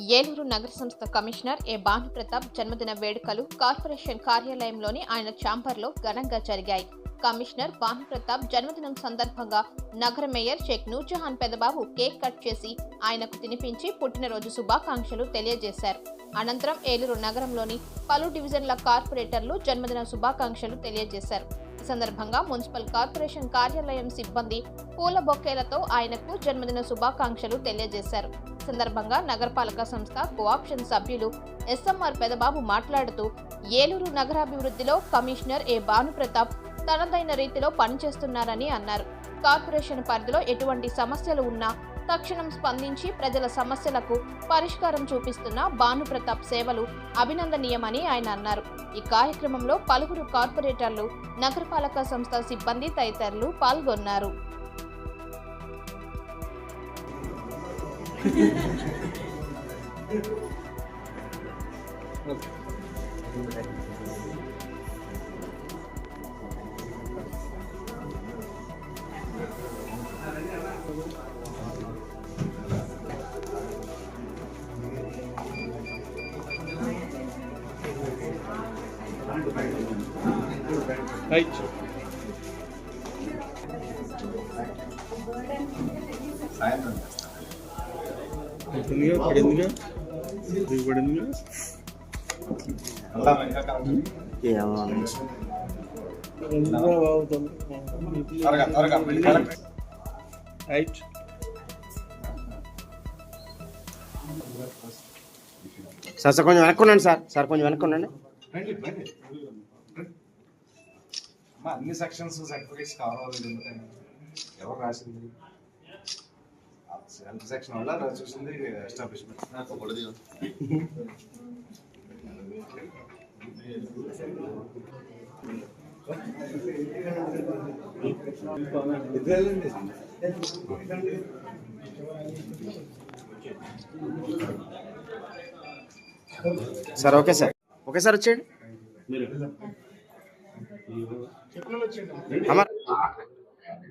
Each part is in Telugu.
ఏలూరు నగర సంస్థ కమిషనర్ ఏ భానుప్రతాప్ జన్మదిన వేడుకలు కార్పొరేషన్ కార్యాలయంలోని ఆయన ఛాంబర్లో ఘనంగా జరిగాయి. కమిషనర్ భానుప్రతాప్ జన్మదినం సందర్భంగా నగర mayor Shaik Noorjahan Pedababu cake cut చేసి ఆయనకు తినిపించి పుట్టినరోజు శుభాకాంక్షలు తెలియజేశారు. అనంతరం ఏలూరు నగరంలోని పలు డివిజన్ల కార్పొరేటర్లు జన్మదిన శుభాకాంక్షలు తెలియజేశారు. సందర్భంగా మున్సిపల్ కార్పొరేషన్ కార్యాలయం సిబ్బంది పూల బొక్కేలతో ఆయనకు జన్మదిన శుభాకాంక్షలు తెలియజేశారు. సందర్భంగా నగరపాలక సంస్థ కోఆప్షన్ సభ్యులు ఎస్ఎంఆర్ పెదబాబు మాట్లాడుతూ ఏలూరు నగరాభివృద్ధిలో కమిషనర్ ఏ భానుప్రతాప్ తనదైన రీతిలో పనిచేస్తున్నారని అన్నారు. కార్పొరేషన్ పరిధిలో ఎటువంటి సమస్యలు ఉన్నా తక్షణం స్పందించి ప్రజల సమస్యలకు పరిష్కారం చూపిస్తున్న భానుప్రతాప్ సేవలు అభినందనీయమని ఆయన అన్నారు. ఈ కార్యక్రమంలో పలువురు కార్పొరేటర్లు నగరపాలక సంస్థ సిబ్బంది తదితరులు పాల్గొన్నారు. రైట్ పడిందిగా పడిందిగా ఇది పడిందిగా పడిందిగా బాగుతుంది రైట్ సార్ సార్ కొంచెం వెనక్కి ఉండండి సార్. సార్ కొంచెం వెనక్కి అన్ని సెక్షన్స్ సర్టిఫికేట్స్ కావాలి ఎందుకని? ఎవరు రాసింది? ఎంత సెక్షన్ వల్ల చూసింది establishment sir okay sir. Okay sir వచ్చేయండి.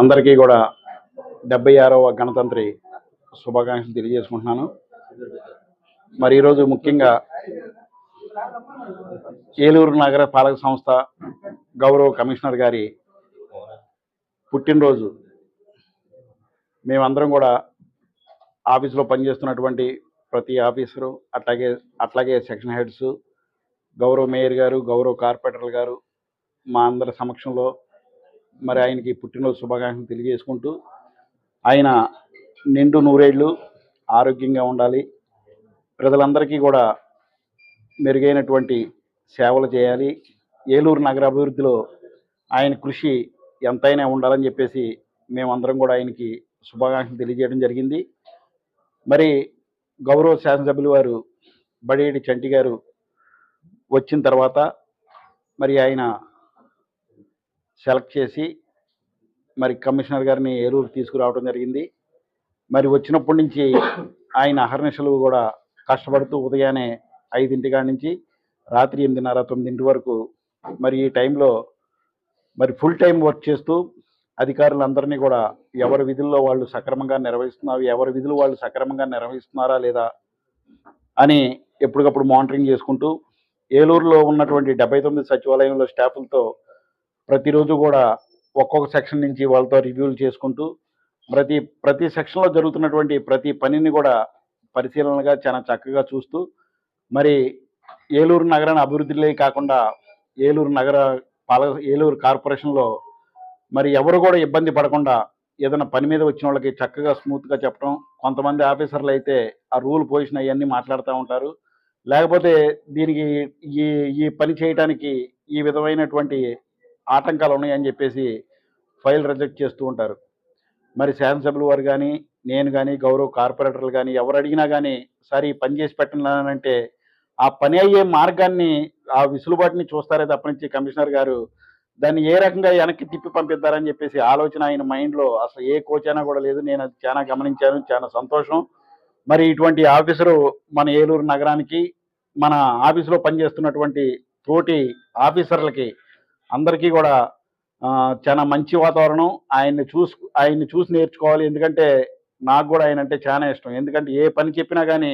అందరికీ కూడా డెబ్బై ఆరవ గణతంత్రి శుభాకాంక్షలు తెలియజేసుకుంటున్నాను. మరి ఈరోజు ముఖ్యంగా ఏలూరు నగర పాలక సంస్థ గౌరవ కమిషనర్ గారి పుట్టినరోజు. మేమందరం కూడా ఆఫీసులో పనిచేస్తున్నటువంటి ప్రతి ఆఫీసరు అట్లాగే అట్లాగే సెక్షన్ హెడ్స్ గౌరవ మేయర్ గారు గౌరవ కార్పొరేటర్లు గారు మా అందరి సమక్షంలో మరి ఆయనకి పుట్టినరోజు శుభాకాంక్షలు తెలియజేసుకుంటూ ఆయన నిండు నూరేళ్ళు ఆరోగ్యంగా ఉండాలి. ప్రజలందరికీ కూడా మెరుగైనటువంటి సేవలు చేయాలి. ఏలూరు నగరాభివృద్ధిలో ఆయన కృషి ఎంతైనా ఉండాలని చెప్పేసి మేమందరం కూడా ఆయనకి శుభాకాంక్షలు తెలియజేయడం జరిగింది. మరి గౌరవ శాసనసభ్యులు వారు బడేడి చంటి గారు వచ్చిన తర్వాత మరి ఆయన సెలెక్ట్ చేసి మరి కమిషనర్ గారిని ఏలూరు తీసుకురావడం జరిగింది. మరి వచ్చినప్పటి నుంచి ఆయన అహర్నిశలు కూడా కష్టపడుతూ ఉదయాన్నే ఐదింటి కాడి నుంచి రాత్రి ఎనిమిదిన్నర తొమ్మిదింటి వరకు మరి ఈ టైంలో మరి ఫుల్ టైం వర్క్ చేస్తూ అధికారులందరినీ కూడా ఎవరి విధుల్లో వాళ్ళు సక్రమంగా నిర్వహిస్తున్నారు ఎవరి విధులు వాళ్ళు సక్రమంగా నిర్వహిస్తున్నారా లేదా అని ఎప్పటికప్పుడు మానిటరింగ్ చేసుకుంటూ ఏలూరులో ఉన్నటువంటి డెబ్బై తొమ్మిది సచివాలయంలో స్టాఫ్లతో ప్రతిరోజు కూడా ఒక్కొక్క సెక్షన్ నుంచి వాళ్ళతో రివ్యూలు చేసుకుంటూ ప్రతి ప్రతి సెక్షన్లో జరుగుతున్నటువంటి ప్రతి పనిని కూడా పరిశీలనగా చాలా చక్కగా చూస్తూ మరి ఏలూరు నగరాన్ని అభివృద్ధిలో కాకుండా ఏలూరు నగర పాల ఏలూరు కార్పొరేషన్లో మరి ఎవరు కూడా ఇబ్బంది పడకుండా ఏదైనా పని మీద వచ్చిన వాళ్ళకి చక్కగా స్మూత్గా చెప్పడం కొంతమంది ఆఫీసర్లు అయితే ఆ రూల్ పొజిషన్ అవన్నీ మాట్లాడుతూ ఉంటారు. లేకపోతే దీనికి ఈ ఈ పని చేయడానికి ఈ విధమైనటువంటి ఆటంకాలు ఉన్నాయని చెప్పేసి ఫైల్ రిజెక్ట్ చేస్తూ ఉంటారు. మరి శాసనసభ్యులు వారు కానీ నేను కానీ గౌరవ కార్పొరేటర్లు కానీ ఎవరు అడిగినా కానీ సార్ ఈ పని చేసి పెట్టండి అంటే ఆ పని అయ్యే మార్గాన్ని ఆ విసులుబాటుని చూస్తారే తప్పనించి కమిషనర్ గారు దాన్ని ఏ రకంగా వెనక్కి తిప్పి పంపిద్దారని చెప్పేసి ఆలోచన ఆయన మైండ్లో అసలు ఏ కోచ్ అయినా కూడా లేదు. నేను అది చాలా గమనించాను చాలా సంతోషం. మరి ఇటువంటి ఆఫీసరు మన ఏలూరు నగరానికి మన ఆఫీసులో పనిచేస్తున్నటువంటి తోటి ఆఫీసర్లకి అందరికీ కూడా చాలా మంచి వాతావరణం. ఆయన్ని చూసు ఆయన్ని చూసి నేర్చుకోవాలి. ఎందుకంటే నాకు కూడా ఆయన అంటే చాలా ఇష్టం. ఎందుకంటే ఏ పని చెప్పినా కానీ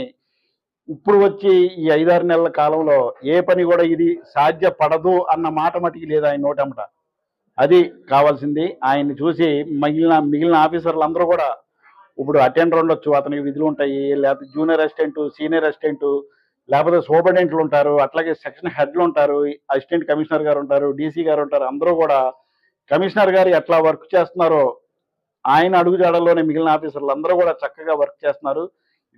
ఇప్పుడు వచ్చి ఈ ఐదారు నెలల కాలంలో ఏ పని కూడా ఇది సాధ్యపడదు అన్న మాట మటుకి లేదు ఆయన నోటమ్మట. అది కావాల్సింది. ఆయన్ని చూసి మిగిలిన మిగిలిన ఆఫీసర్లు అందరూ కూడా ఇప్పుడు అటెండర్ ఉండొచ్చు అతనికి విధులు ఉంటాయి. లేకపోతే జూనియర్ అసిస్టెంట్ సీనియర్ అసిస్టెంట్ లేకపోతే సూపరింటెండెంట్లు ఉంటారు అట్లాగే సెక్షన్ హెడ్లు ఉంటారు అసిస్టెంట్ కమిషనర్ గారు ఉంటారు డీసీ గారు ఉంటారు అందరూ కూడా కమిషనర్ గారు ఎట్లా వర్క్ చేస్తున్నారో ఆయన అడుగుజాడల్లోనే మిగిలిన ఆఫీసర్లు అందరూ కూడా చక్కగా వర్క్ చేస్తున్నారు.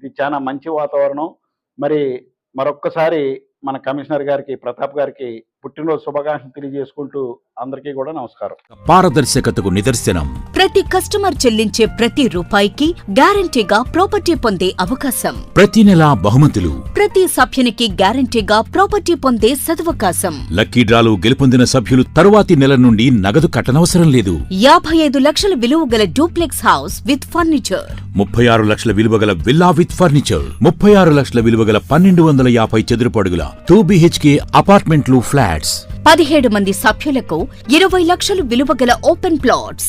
ఇది చాలా మంచి వాతావరణం. మరి మరొక్కసారి మన కమిషనర్ గారికి ప్రతాప్ గారికి పుట్టినరోజు శుభాకాంక్షలు తెలియజేసుకుంటూ అందరికీ కూడా నమస్కారం. పారదర్శకతకు నిదర్శనం. ప్రతి కస్టమర్ చెల్లించే ప్రతి రూపాయికి గ్యారంటీగా ప్రాపర్టీ పొందే అవకాశం. ప్రతి నెలా బహుమతులు. ప్రతి సభ్యునికి గ్యారంటీగా ప్రాపర్టీ పొందే సదవకాశం. లక్కీ డ్రాలు గెలుపొందిన సభ్యులు తరువాతి నెల నుండి నగదు కట్టనవసరం లేదు. యాభై ఐదు లక్షల విలువ గల డూప్లెక్స్ హౌస్ విత్ ఫర్నిచర్. ముప్పై ఆరు లక్షల విలువగల విల్లా విత్ ఫర్నిచర్. ముప్పై ఆరు లక్షల విలువగల పన్నెండు వందల యాభై చదురపు అడుగుల టూ బిహెచ్కే అపార్ట్మెంట్లు ఫ్లాట్స్ పదిహేడు మంది సభ్యులకు ఇరవై లక్షలు విలువ గల ఓపెన్ ప్లాట్స్